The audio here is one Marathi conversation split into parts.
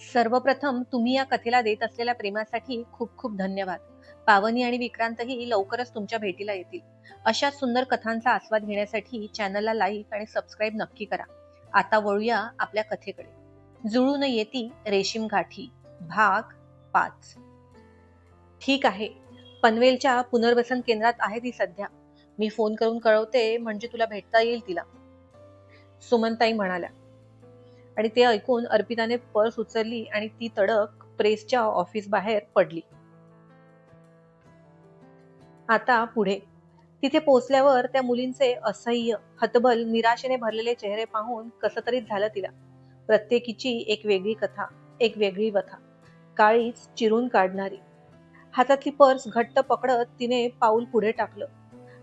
सर्वप्रथम तुम्ही या कथेला देत असलेल्या प्रेमासाठी खूप खूप धन्यवाद. पावनी आणि विक्रांतही लवकरच तुमच्या भेटीला येतील. अशा सुंदर कथांचा आस्वाद घेण्यासाठी चॅनलला लाईक आणि सबस्क्राईब नक्की करा. आता वळूया आपल्या कथेकडे. जुळून येती रेशीम गाठी. भाग पाच. ठीक आहे. पनवेलच्या पुनर्वसन केंद्रात आहे ती सध्या. मी फोन करून कळवते म्हणजे तुला भेटता येईल तिला. सुमनताई म्हणाल्या. आणि ते ऐकून अर्पिताने पर्स उचलली आणि ती तडक प्रेसच्या ऑफिस बाहेर पडली. आता पुढे. तिथे पोहोचल्यावर त्या मुलींचे असह्य हतबल निराशेने भरलेले चेहरे पाहून कसं तरी झालं तिला. प्रत्येकीची एक वेगळी कथा एक वेगळी व्यथा. काळीच चिरून काढणारी. हातातली पर्स घट्ट पकडत तिने पाऊल पुढे टाकलं.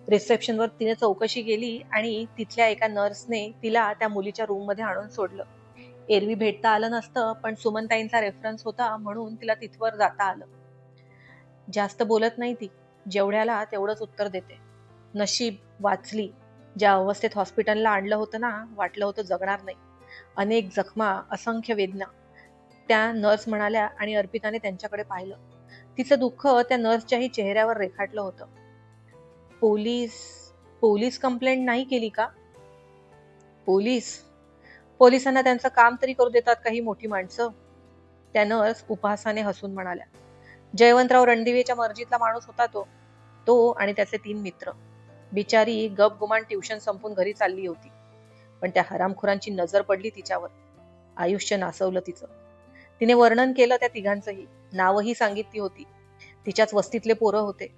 रिसेप्शनवर तिने चौकशी केली आणि तिथल्या एका नर्सने तिला त्या मुलीच्या रूममध्ये आणून सोडलं. एरवी भेटता आलं नसतं पण सुमनताईंचा रेफरन्स होता म्हणून तिला तिथवर जाता आलं. जास्त बोलत नाही ती. जेवढ्याला तेवढंच उत्तर देते. नशीब वाचली. ज्या अवस्थेत हॉस्पिटलला आणलं होतं ना वाटलं होतं जगणार नाही. अनेक जखमा असंख्य वेदना. त्या नर्स म्हणाल्या आणि अर्पिताने त्यांच्याकडे पाहिलं. तिचं दुःख त्या नर्सच्याही चेहऱ्यावर रेखाटलं होतं. पोलीस पोलीस कंप्लेंट नाही केली का? पोलीस? पोलिसांना त्यांचं काम तरी करू देतात काही मोठी माणसं. त्या नर्स उपहासाने हसून म्हणाल्या जयवंतराव रणदिवेच्या मर्जीतला माणूस होता तो. तो आणि त्याचे तीन मित्र. बिचारी गपगुमान ट्युशन संपून घरी चालली होती. पण त्या हरामखोरांची नजर पडली तिच्यावर. आयुष्य नासवलं तिचं. तिने वर्णन केलं त्या तिघांचंही. नावही सांगितली होती. तिच्याच वस्तीतले पोरं होते.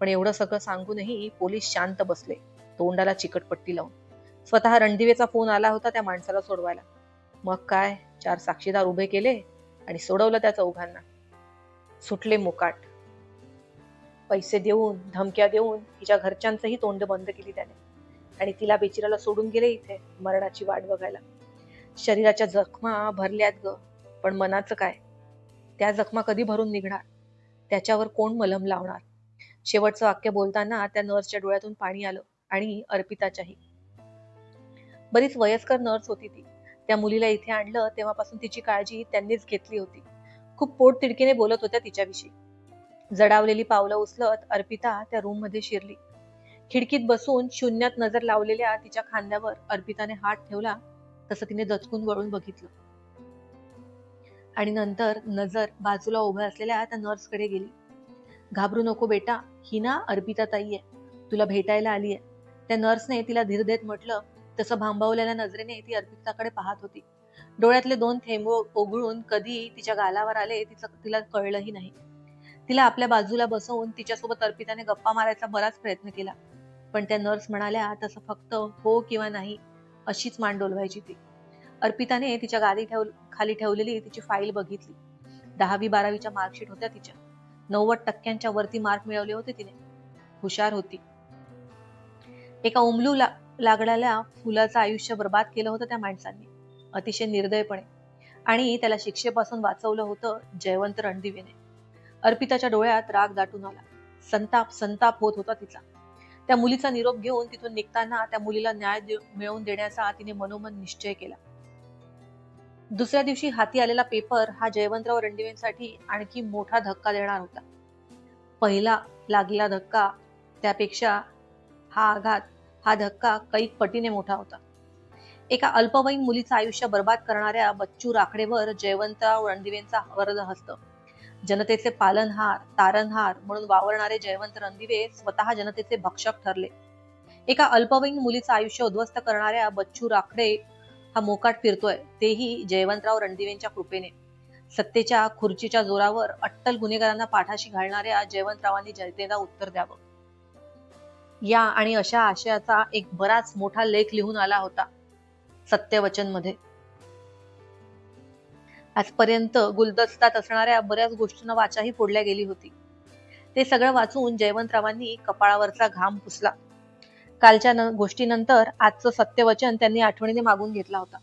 पण एवढं सगळं सांगूनही पोलीस शांत बसले. तोंडाला चिकटपट्टी लावून. स्वतः रणदिवेचा फोन आला होता त्या माणसाला सोडवायला. मग काय? चार साक्षीदार उभे केले आणि सोडवलं त्या चौघांना. सुटले मुकाट. पैसे देऊन धमक्या देऊन तिच्या घरच्यांचंही तोंड बंद केली त्याने. आणि तिला बेचिराला सोडून गेले इथे मरणाची वाट बघायला. शरीराच्या जखमा भरल्यात ग. पण मनाचं काय? त्या जखमा कधी भरून निघणार? त्याच्यावर कोण मलम लावणार? शेवटचं वाक्य बोलताना त्या नर्सच्या डोळ्यातून पाणी आलं आणि अर्पिताच्याही. बरीच वयस्कर नर्स होती ती. त्या मुलीला इथे आणलं तेव्हापासून तिची काळजी त्यांनीच घेतली होती. खूप पोट तिडकीने बोलत होत्या तिच्याविषयी. जडावलेली पावलं उचलत अर्पिता त्या रूममध्ये शिरली. खिडकीत बसून शून्यात नजर लावलेल्या तिच्या खांद्यावर अर्पिताने हात ठेवला तसं तिने दचकून वळून बघितलं. आणि नंतर नजर बाजूला उभ्या असलेल्या त्या नर्सकडे गेली. घाबरू नको बेटा ही ना अर्पिता ताई आहे. तुला भेटायला आली आहे त्या नर्सने तिला धीर देत म्हटलं तसं भांबवलेल्या नजरेने ती अर्पिताकडे पाहत होती. डोळ्यातले दोन थेंब ओघळून कधी तिच्या गालावर आले तिचं तिला कळलंही नाही. तिला आपल्या बाजूला बसवून तिच्यासोबत अर्पिताने गप्पा मारायचा बराच प्रयत्न केला. पण त्या नर्स म्हणाल्या तसं फक्त हो किंवा नाही अशीच मान डोलवायची ती. अर्पिताने तिच्या गादी ठेव खाली ठेवलेली तिची फाईल बघितली. दहावी बारावीच्या मार्कशीट होत्या तिच्या. नव्वद टक्क्यांच्या वरती मार्क मिळवले होते तिने. हुशार होती. एका उमलूला लागणाऱ्या लागलेल्या फुलाचं आयुष्य बर्बाद केलं होतं त्या माणसांनी अतिशय निर्दयपणे. आणि त्याला शिक्षेपासून वाचवलं होतं जयवंत रणदिवेने. अर्पिताच्या डोळ्यात राग दाटून आला. संताप संताप होत होता तिचा. त्या मुलीचा निरोप घेऊन तिथून निघताना त्या मुलीला न्याय मिळवून देण्याचा तिने मनोमन निश्चय केला. दुसऱ्या दिवशी हाती आलेला पेपर हा जयवंतराव रणदिवेंसाठी आणखी मोठा धक्का देणार होता. पहिला लागलेला धक्का त्यापेक्षा हा आघात हा धक्का कैक पटीने मोठा होता. एका अल्पवयीन मुलीचं आयुष्य बर्बाद करणाऱ्या बच्चू राखडेवर जयवंतराव रणदिवेंचा वरद हस्त. जनतेचे पालनहार तारणहार म्हणून वावरणारे जयवंत रणदिवे स्वतः जनतेचे भक्षक ठरले. एका अल्पवयीन मुलीचं आयुष्य उद्ध्वस्त करणाऱ्या बच्चू राखडे हा मोकाट फिरतोय तेही जयवंतराव रणदिवेंच्या कृपेने. सत्तेच्या खुर्चीच्या जोरावर अट्टल गुन्हेगारांना पाठाशी घालणाऱ्या जयवंतरावांनी जनतेला उत्तर द्यावं. या आणि अशा आशयाचा एक बराच मोठा लेख लिहून आला होता सत्यवचनमध्ये आजपर्यंत गुलदस्तात असणाऱ्या बऱ्याच गोष्टींना वाचाही फोडल्या गेली होती. ते सगळं वाचून जयवंतरावांनी कपाळावरचा घाम पुसला. कालच्या गोष्टीनंतर आजचं सत्यवचन त्यांनी आठवणीने मागून घेतला होता.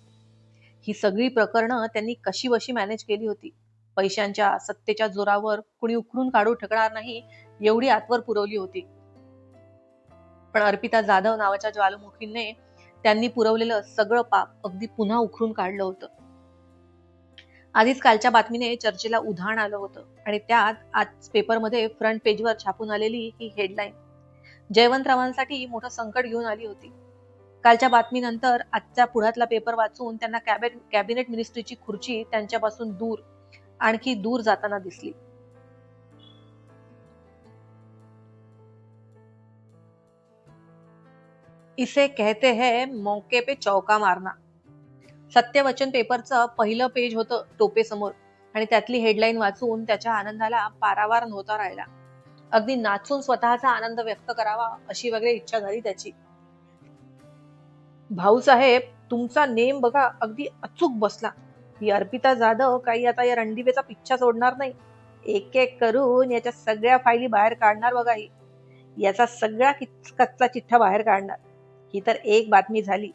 ही सगळी प्रकरणं त्यांनी कशी वशी मॅनेज केली होती? पैशांच्या सत्तेच्या जोरावर कुणी उकरून काढू ठकणार नाही एवढी आतवर पुरवली होती. पण अर्पिता जाधव नावाच्या ज्वालामुखीने त्यांनी पुरवलेलं सगळं पाप अगदी पुन्हा उखरून काढलं होतं. आधीच कालच्या बातमीने चर्चेला उधाण आलं होतं आणि त्यात आज पेपरमध्ये फ्रंट पेजवर छापून आलेली ही हेडलाईन जयवंतरावांसाठी मोठं संकट घेऊन आली होती. कालच्या बातमीनंतर आजच्या पुढ्यातला पेपर वाचून त्यांना कॅबिनेट कॅबिनेट मिनिस्ट्रीची खुर्ची त्यांच्यापासून दूर आणखी दूर जाताना दिसली. इसे कहते हैं मौके पे चौका मारना. सत्यवचन पेपरचं पहिलं पेज होतं टोपेसमोर आणि त्यातली हेडलाईन वाचून त्याच्या आनंदाला पारावार नव्हता राहिला. अगदी नाचून स्वतःचा आनंद व्यक्त करावा अशी वगैरे इच्छा झाली त्याची. भाऊसाहेब तुमचा नेम बघा अगदी अचूक बसला. ही अर्पिता जाधव काही आता या रणदिवेचा पिच्छा सोडणार नाही. एक एक करून याच्या सगळ्या फायली बाहेर काढणार बघा ही. याचा सगळा कच्चा चिठ्ठा बाहेर काढणार. ही तर एक बातमी झाली.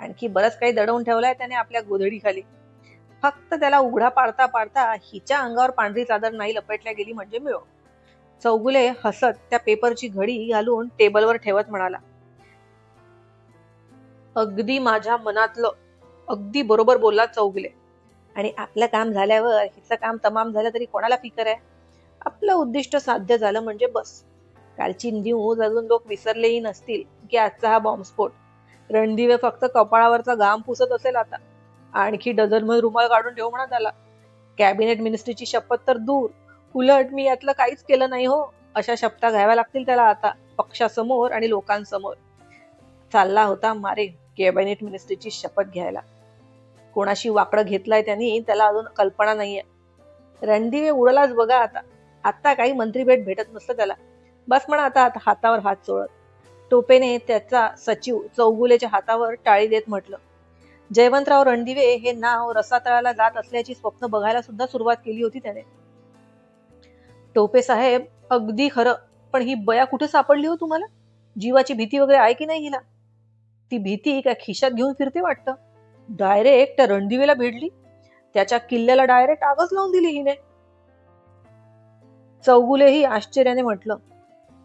आणखी बरंच काही दडवून ठेवलंय त्याने आपल्या गोधडीखाली. फक्त त्याला उघडा पाडता पाडता हिच्या अंगावर पांढरी चादर नाही लपेटल्या गेली म्हणजे मिळो. चौगुले हसत त्या पेपरची घडी घालून टेबलवर ठेवत म्हणाला अगदी माझ्या मनातलं अगदी बरोबर बोलला चौगुले. आणि आपलं काम झाल्यावर हिचं काम तमाम झालं तरी कोणाला फिकर आहे? आपलं उद्दिष्ट साध्य झालं म्हणजे बस. कालची न्यूज अजून लोक विसरलेही नसतील. की आजचा हा बॉम्बस्फोट रणदिवे फक्त कपाळावरचा घाम पुसत असेल आता. आणखी डझनभर रुमाल काढून ठेव म्हणा त्याला. कॅबिनेट मिनिस्ट्रीची शपथ तर दूर. उलट मी यातलं काहीच केलं नाही हो. अशा शपथा घ्याव्या लागतील त्याला आता. पक्षासमोर आणि लोकांसमोर. चालला होता मारे कॅबिनेट मिनिस्ट्रीची शपथ घ्यायला. कोणाशी वाकडं घेतलाय त्यांनी त्याला अजून कल्पना नाहीये. रणदिवे उडलाच बघा आता. आता काही मंत्री भेट भेटत नसतं त्याला. बस म्हणा आता आता हातावर हात चोळत टोपेने त्याचा सचिव चौगुलेच्या हातावर टाळी देत म्हटलं. जयवंतराव रणदिवे हे नाव रसातळाला जात असल्याची स्वप्न बघायला सुद्धा सुरुवात केली होती त्याने. टोपे साहेब अगदी खरं पण ही बया कुठे सापडली हो तुम्हाला? जीवाची भीती वगैरे आहे की नाही हिला? ती भीती काय खिशात घेऊन फिरते वाटतं? डायरेक्ट त्या रणदिवेला भेटली. त्याच्या किल्ल्याला डायरेक्ट आगच लावून दिली हिने. चौगुलेही आश्चर्याने म्हटलं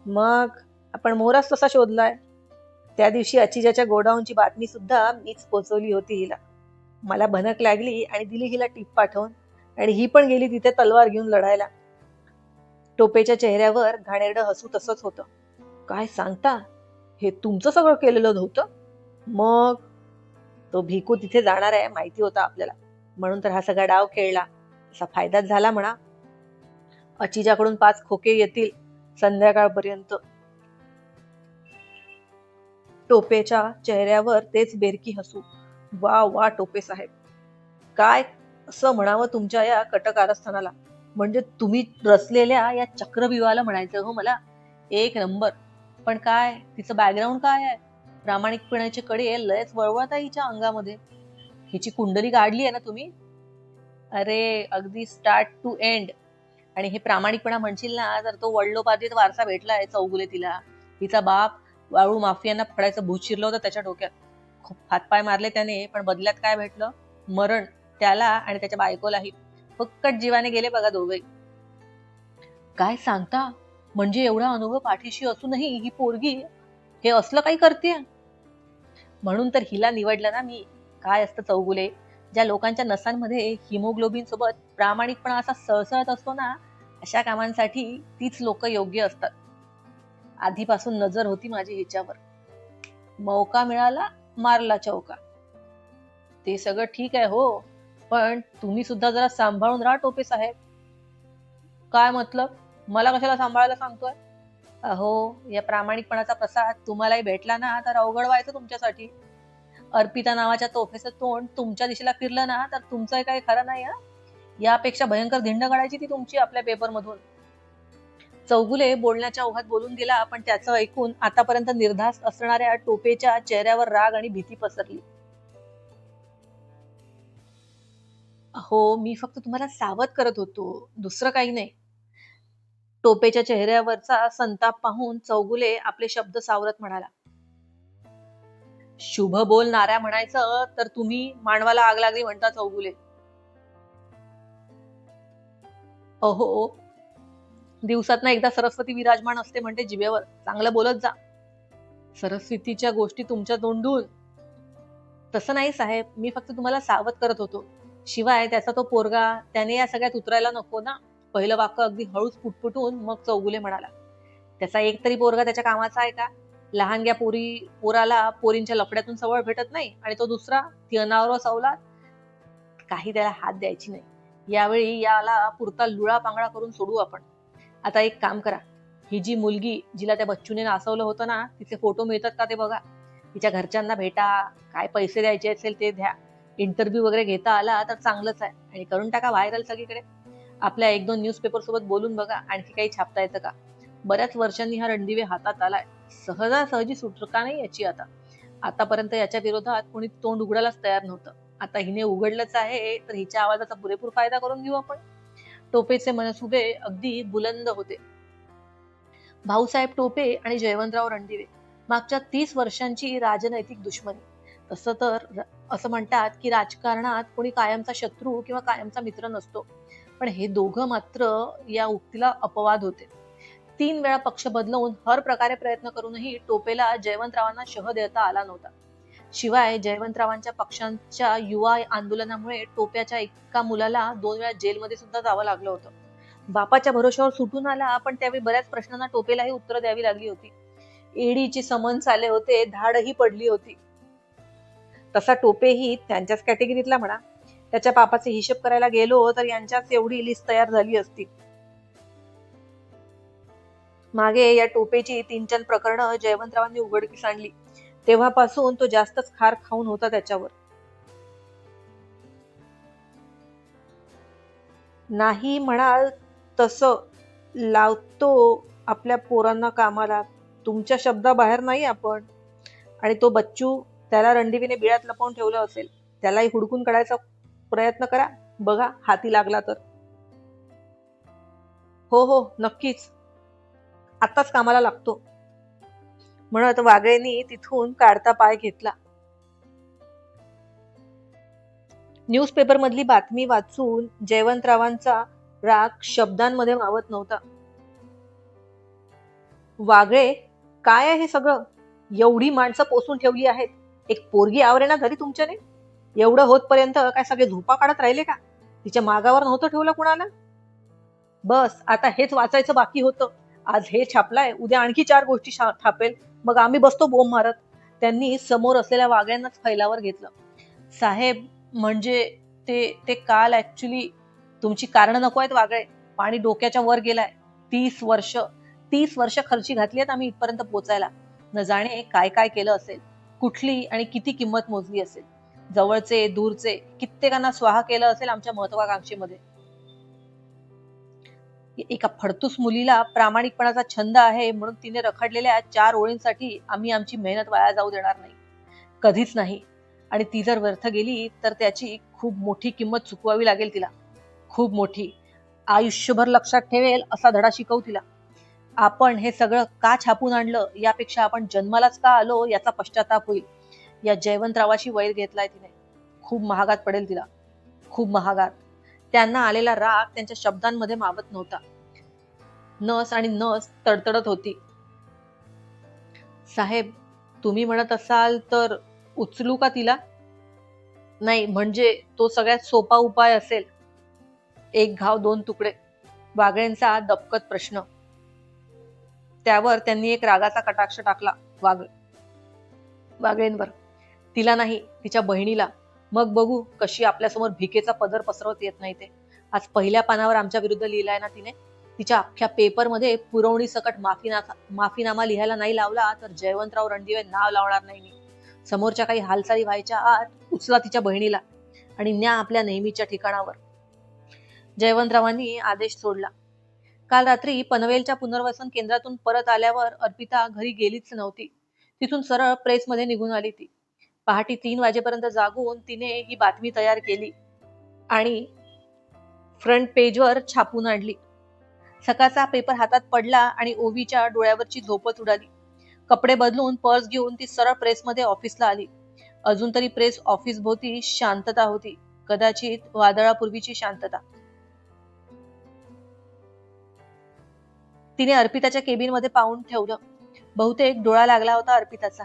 मग आपण मोरास तसा शोधलाय? त्या दिवशी अचिजाच्या गोडाऊनची बातमी सुद्धा मीच पोचवली होती हिला. मला भनक लागली आणि दिली हिला टीप पाठवून. आणि ही पण गेली तिथे तलवार घेऊन लढायला. टोपेच्या चेहऱ्यावर घाणेरडं हसू तसंच होतं. काय सांगता? हे तुमचं सगळं केलेलं नव्हतं? मग? तो भिकू तिथे जाणार आहे माहिती होता आपल्याला. म्हणून तर हा सगळा डाव खेळला. असा फायदाच झाला म्हणा. अचिजाकडून पाच खोके येतील संध्याकाळपर्यंत. टोपेच्या चेहऱ्यावर तेच बेरकी हसू. वा वा टोपे साहेब. काय? असं म्हणावं तुमच्या या कटकारस्थानाला. म्हणजे तुम्ही रचलेल्या या चक्रव्यूहाला म्हणायचं हो मला? एक नंबर. पण काय? तिचं बॅकग्राऊंड काय आहे? प्रामाणिकपणाचे कडे लयच वळवत आहे हिच्या अंगामध्ये. हिची कुंडली काढली आहे ना तुम्ही? अरे अगदी स्टार्ट टू एंड आणि हे प्रामाणिकपणा म्हणशील ना तर तो वडलोपार्जित वारसा भेटलाय चौगुले तिला. तिचा बाप वाळू माफियांना फडायचं भूत शिरलं होतं त्याच्या डोक्यात. खूप हातपाय मारले त्याने पण बदल्यात काय भेटलं? मरण. त्याला आणि त्याच्या बायकोलाही. फक्कट जीवाने गेले बघा दोघे काय सांगता? म्हणजे एवढा अनुभव पाठीशी असूनही ही पोरगी हे असलं काही करते म्हणून तर हिला निवडलं ना मी. काय असतं चौगुले? ज्या लोकांच्या नसांमध्ये हिमोग्लोबिन सोबत प्रामाणिकपणा असा सळसळत असतो ना अशा कामांसाठी तीच लोक योग्य असतात. आधीपासून नजर होती माझी हिच्यावर. मौका मिळाला मारला चौका. ते सगळं ठीक आहे हो पण तुम्ही सुद्धा जरा सांभाळून राहा टोपे साहेब. काय मतलब? मला कशाला सांभाळायला सांगतोय? अहो या प्रामाणिकपणाचा प्रसाद तुम्हालाही भेटला ना तर अवघड व्हायचं तुमच्यासाठी. अर्पिता नावाच्या तोफेचं तोंड तुमच्या दिशेला फिरलं ना तर तुमचं काही खरं नाही यापेक्षा भयंकर धिंड काढायची ती तुमची आपल्या पेपरमधून चौगुले बोलण्याच्या ओघात बोलून गेला पण त्याचं ऐकून आतापर्यंत निर्धास असणाऱ्या टोपेच्या चेहऱ्यावर राग आणि भीती पसरली. हो मी फक्त तुम्हाला सावध करत होतो दुसरं काही नाही. टोपेच्या चेहऱ्यावरचा संताप पाहून चौगुले आपले शब्द सावरत म्हणाला. शुभ बोलणाऱ्या म्हणायचं तर तुम्ही मानवाला आग लागली म्हणता चौगुले. अहो दिवसात ना एकदा सरस्वती विराजमान असते म्हणते जिभेवर. चांगलं बोलत जा. सरस्वतीच्या गोष्टी तुमच्या तोंडून. तसं नाही साहेब मी फक्त तुम्हाला सावध करत होतो. शिवाय त्याचा तो पोरगा त्याने या सगळ्यात उतरायला नको ना. पहिलं वाक्य अगदी हळूच पुटपुटून मग चौगुले म्हणाला त्याचा एक तरी पोरगा त्याच्या कामाचा आहे का? लहानग्या पोरी पोराला पोरींच्या लफड्यातून सवळ भेटत नाही आणि तो दुसरा ती अनावर सवलात? काही त्याला हात द्यायची नाही. यावेळी याला पुरता लुळा पांगळा करून सोडू आपण. आता एक काम करा. ही जी मुलगी जिला त्या बच्चूने नाचवलं होतं ना तिचे फोटो मिळतात का ते बघा. तिच्या घरच्यांना भेटा काय पैसे द्यायचे असेल ते द्या. इंटरव्ह्यू वगैरे घेता आला तर चांगलंच आहे. आणि करून टाका व्हायरल सगळीकडे. आपल्या एक दोन न्यूजपेपर सोबत बोलून बघा आणखी काही छापता येतं का? बऱ्याच वर्षांनी हा रणदिवे हातात आलाय. सहजासहजी सुटका नाही याची आता. आतापर्यंत याच्या विरोधात कोणी तोंड उघडायलाच तयार नव्हतं. आता हिने उघडलंच आहे तर हिच्या आवाजाचा पुरेपूर फायदा करून घेऊ आपण. टोपेचे मनसुबे अगदी बुलंद होते. भाऊसाहेब टोपे आणि जयवंतराव रणदिवे मागच्या तीस वर्षांची राजनैतिक दुश्मनी. तसं तर असं म्हणतात की राजकारणात कोणी कायमचा शत्रू किंवा कायमचा मित्र नसतो. पण हे दोघं मात्र या उक्तीला अपवाद होते. तीन वेळा पक्ष बदलवून हर प्रकारे प्रयत्न करूनही टोपेला जयवंतरावांना शह देता आला नव्हता. शिवाय जयवंतरावांच्या पक्षांच्या युवा आंदोलनामुळे टोप्याच्या एका मुलाला दोन वेळा जेलमध्ये सुद्धा जावं लागलं होतं. बापाच्या भरोश्यावर सुटून आला पण त्यावेळी बऱ्याच प्रश्नांना टोपेलाही उत्तर द्यावी लागली होती. एडीची समन्स आले होते धाडही पडली होती. तसा टोपेही त्यांच्याच कॅटेगरीतला म्हणा. त्याच्या पापाचे हिशेब करायला गेलो तर यांच्याच एवढी लिस्ट तयार झाली असती. मागे या टोपेची तीन चार प्रकरणं जयवंतरावांनी उघडकीस आणली. तेव्हापासून तो जास्तच खार खाऊन होता त्याच्यावर. नाही म्हणाल तसं लावतो आपल्या पोरांना कामाला. तुमच्या शब्दाबाहेर नाही आपण. आणि तो बच्चू त्याला रणदिवीने बिळात लपवून ठेवलं असेल त्यालाही हुडकून काढायचा प्रयत्न करा. बघा हाती लागला तर. हो हो नक्कीच. आताच कामाला लागतो. म्हणत वागळेनी तिथून काढता पाय घेतला. न्यूजपेपर मधली बातमी वाचून जयवंतरावांचा राग शब्दांमध्ये मावत नव्हता. वागळे काय आहे सगळं? एवढी माणसं पोसून ठेवली आहेत. एक पोरगी आवरे ना घरी तुमच्याने? एवढं होतपर्यंत काय सगळे झोपा काढत राहिले का? तिच्या मागावर नव्हतं ठेवलं कुणाला? बस आता हेच वाचायचं बाकी होतं. आज हे छापलाय उद्या आणखी चार गोष्टी छापेल मग आम्ही बसतो बोंब मारत. त्यांनी समोर असलेल्या वाघ्यांनाच फैलावर घेतलं. साहेब म्हणजे ते ते काल ऍक्च्युली तुमची कारण नको आहेत वागळे पाणी डोक्याच्या वर गेलाय. तीस वर्ष तीस वर्ष खर्ची घातली आहेत आम्ही इथपर्यंत पोहोचायला न जाणे काय काय केलं असेल? कुठली आणि किती किंमत मोजली असेल? जवळचे दूरचे कित्येकांना स्वाहा केलं असेल आमच्या महत्वाकांक्षेमध्ये. एका फडतूस मुलीला प्रामाणिकपणाचा छंद आहे म्हणून तिने रखडलेल्या चार ओळींसाठी आम्ही आमची मेहनत वाया जाऊ देणार नाही. कधीच नाही. आणि ती जर व्यर्थ गेली तर त्याची खूप मोठी किंमत चुकवावी लागेल तिला. खूप मोठी. आयुष्यभर लक्षात ठेवेल असा धडा शिकवू तिला. आपण हे सगळं का छापून आणलं? यापेक्षा आपण जन्मालाच का आलो? याचा पश्चाताप होईल. या जयवंतरावाशी वैर घेतलाय तिने. खूप महागात पडेल तिला. खूप महागात. त्यांना आलेला राग त्यांच्या शब्दांमध्ये मावत नव्हता. नस आणि नस तडतडत होती. साहेब तुम्ही म्हणत असाल तर उचलू का तिला? नाही म्हणजे तो सगळ्यात सोपा उपाय असेल. एक घाव दोन तुकडे. वागळेंचा दपकत प्रश्न. त्यावर त्यांनी एक रागाचा कटाक्ष टाकला. वाग वागळेंवर तिला नाही तिच्या बहिणीला. मग बघू कशी आपल्यासमोर भिकेचा पदर पसरवत येत नाही ते. आज पहिल्या पानावर आमच्या विरुद्ध लिहिलाय ना तिने. तिच्या अख्ख्या पेपरमध्ये पुरवणी सकट माफीना माफीनामा लिहायला नाही लावला तर जयवंतराव रणदिवे नाव लावणार नाही मी. समोरच्या काही हालचाली व्हायच्या आत उचला तिच्या बहिणीला आणि न्या आपल्या नेहमीच्या ठिकाणावर. जयवंतरावांनी आदेश सोडला. काल रात्री पनवेलच्या पुनर्वसन केंद्रातून परत आल्यावर अर्पिता घरी गेलीच नव्हती. तिथून सरळ प्रेसमध्ये निघून आली ती. पहाटे तीन वाजेपर्यंत जागून तिने ही बातमी तयार केली आणि फ्रंट पेजवर छापून आणली. सकाळचा पेपर हातात पडला आणि ओवीच्या डोळ्यावरची झोपत उडाली. कपडे बदलून पर्स घेऊन ती सरळ प्रेसमध्ये ऑफिसला आली. अजून तरी प्रेस ऑफिस भोवती शांतता होती. कदाचित वादळापूर्वीची शांतता. तिने अर्पिताच्या केबिनमध्ये पाहून ठेवलं. बहुतेक डोळा लागला होता अर्पिताचा.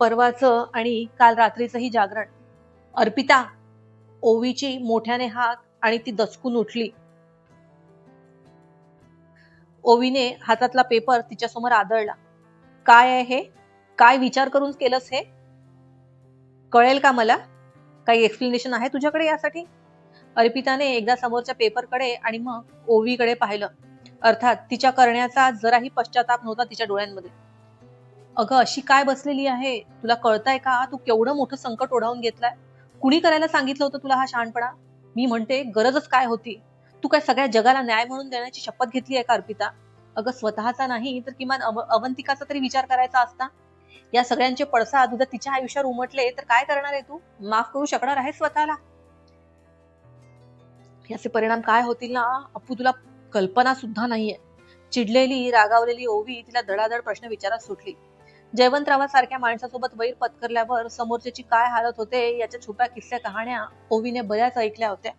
परवाचं आणि काल रात्रीचंही जागरण. अर्पिता ओवीची मोठ्याने हाक आणि ती दचकून उठली. ओवीने हातातला पेपर तिच्यासमोर आदळला. काय आहे हे? काय विचार करून केलंस हे? कळेल का मला? काही एक्सप्लेनेशन आहे तुझ्याकडे यासाठी? अर्पिताने एकदा समोरच्या पेपरकडे आणि मग ओवीकडे पाहिलं. अर्थात तिच्या करण्याचा जराही पश्चाताप नव्हता तिच्या डोळ्यांमध्ये. अगं अशी काय बसलेली आहे? तुला कळतंय का? तू केवढं मोठं संकट ओढावून घेतलाय? कुणी करायला सांगितलं होतं तुला हा शहाणपणा? मी म्हणते गरजच काय होती? तू काय सगळ्या जगाला न्याय म्हणून देण्याची शपथ घेतली आहे का अर्पिता? अगं स्वतःचा नाही तर किमान अव- अवंतिकाचा तरी विचार करायचा असता? या सगळ्यांचे पडसाद उद्या तिच्या आयुष्यावर उमटले तर काय करणार आहे तू? माफ करू शकणार आहे स्वतःला? याचे परिणाम काय होतील ना? अप्पू तुला कल्पना सुद्धा नाहीये. चिडलेली रागावलेली ओवी तिला धडाधड प्रश्न विचारात सुटली. जयवंतरावासारख्या माणसासोबत वैर पत्करल्यावर समोरच्याची काय हालत होते याच्या छुप्या किस्स्या कहाण्या ओवीने बऱ्याच ऐकल्या होत्या.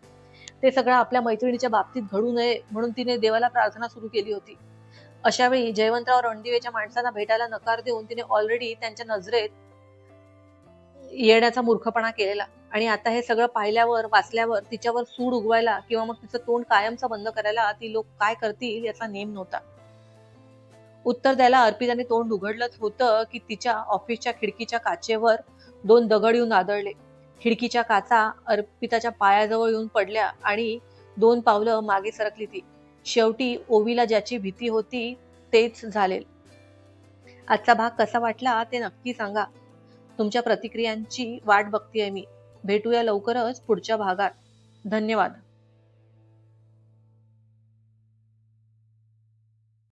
ते सगळं आपल्या मैत्रिणीच्या बाबतीत घडू नये म्हणून तिने देवाला प्रार्थना सुरू केली होती. अशा वेळी जयवंतराव रणदिवेच्या माणसांना भेटायला नकार देऊन तिने ऑलरेडी त्यांच्या नजरेत येण्याचा मूर्खपणा केलेला. आणि आता हे सगळं पाहिल्यावर वाचल्यावर तिच्यावर सूड उगवायला किंवा मग तिचं तोंड कायमचं बंद करायला ती लोक काय करतील याचा नेम नव्हता. उत्तर द्यायला अर्पिताने तोंड उघडलंच होतं की तिच्या ऑफिसच्या खिडकीच्या काचेवर दोन दगड येऊन आदळले. खिडकीच्या काचा अर्पिताच्या पायाजवळ येऊन पडल्या आणि दोन पावलं मागे सरकली ती. शेवटी ओवीला ज्याची भीती होती तेच झाले आजचा भाग कसा वाटला ते नक्की सांगा. तुमच्या प्रतिक्रियांची वाट बघतीये मी. भेटूया लवकरच पुढच्या भागात. धन्यवाद.